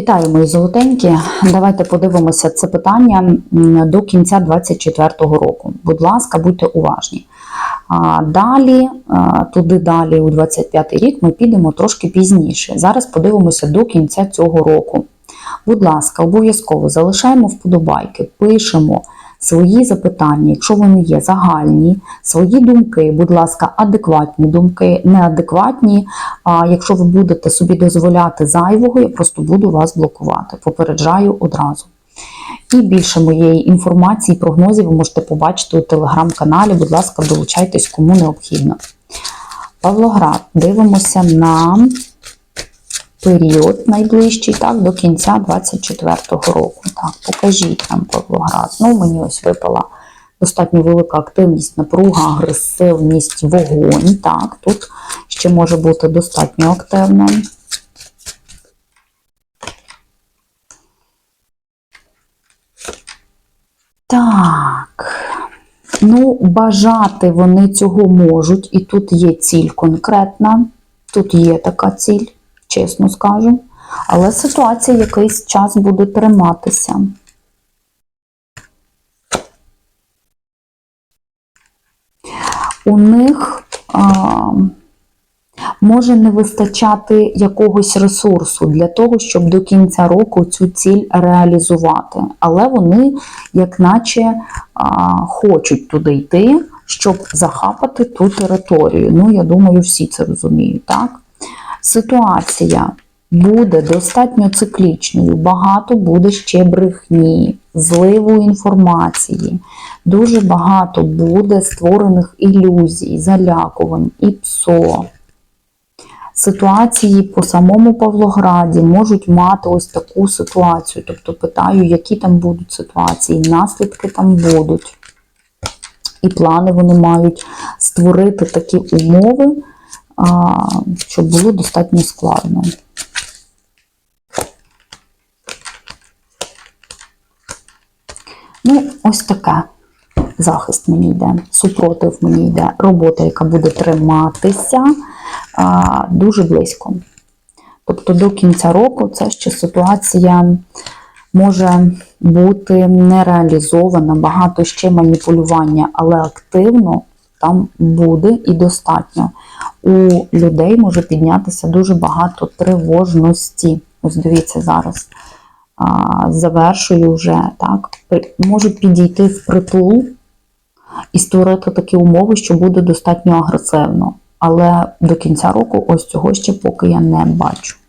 Вітаю, мої золотенькі. Давайте подивимося це питання до кінця 2024 року. Будь ласка, будьте уважні. Далі, туди далі, у 25 рік, ми підемо трошки пізніше. Зараз подивимося до кінця цього року. Будь ласка, обов'язково залишаємо вподобайки, пишемо свої запитання, якщо вони є загальні, свої думки, будь ласка, адекватні думки, неадекватні. А якщо ви будете собі дозволяти зайвого, я просто буду вас блокувати. Попереджаю одразу. І більше моєї інформації, прогнозів ви можете побачити у телеграм-каналі. Будь ласка, долучайтесь кому необхідно. Павлоград, дивимося на період найближчий, так, до кінця 24-го року. Так, покажіть нам Павлоград. Ну, мені ось випала достатньо велика активність, напруга, агресивність, вогонь. Так, тут ще може бути достатньо активно. Так. Ну, бажати вони цього можуть, і тут є ціль конкретна, тут є така ціль, чесно скажу. Але ситуація якийсь час буде триматися. У них а, може не вистачати якогось ресурсу для того, щоб до кінця року цю ціль реалізувати. Але вони, як наче, а, хочуть туди йти, щоб захапати ту територію. Ну, я думаю, всі це розуміють, так? Ситуація буде достатньо циклічною, багато буде ще брехні, зливу інформації, дуже багато буде створених ілюзій, залякувань і псо. Ситуації по самому Павлограді можуть мати ось таку ситуацію. Тобто питаю, які там будуть ситуації, наслідки там будуть. І плани вони мають створити такі умови, щоб було достатньо складно. Ну, ось таке. Захист мені йде, супротив мені йде, робота, яка буде триматися а, дуже близько. Тобто до кінця року це ще ситуація може бути не реалізована, багато ще маніпулювання, але активно там буде і достатньо. У людей може піднятися дуже багато тривожності. Ось дивіться зараз. А, завершую вже так. Можуть підійти в притул і створити такі умови, що буде достатньо агресивно. Але до кінця року ось цього ще поки я не бачу.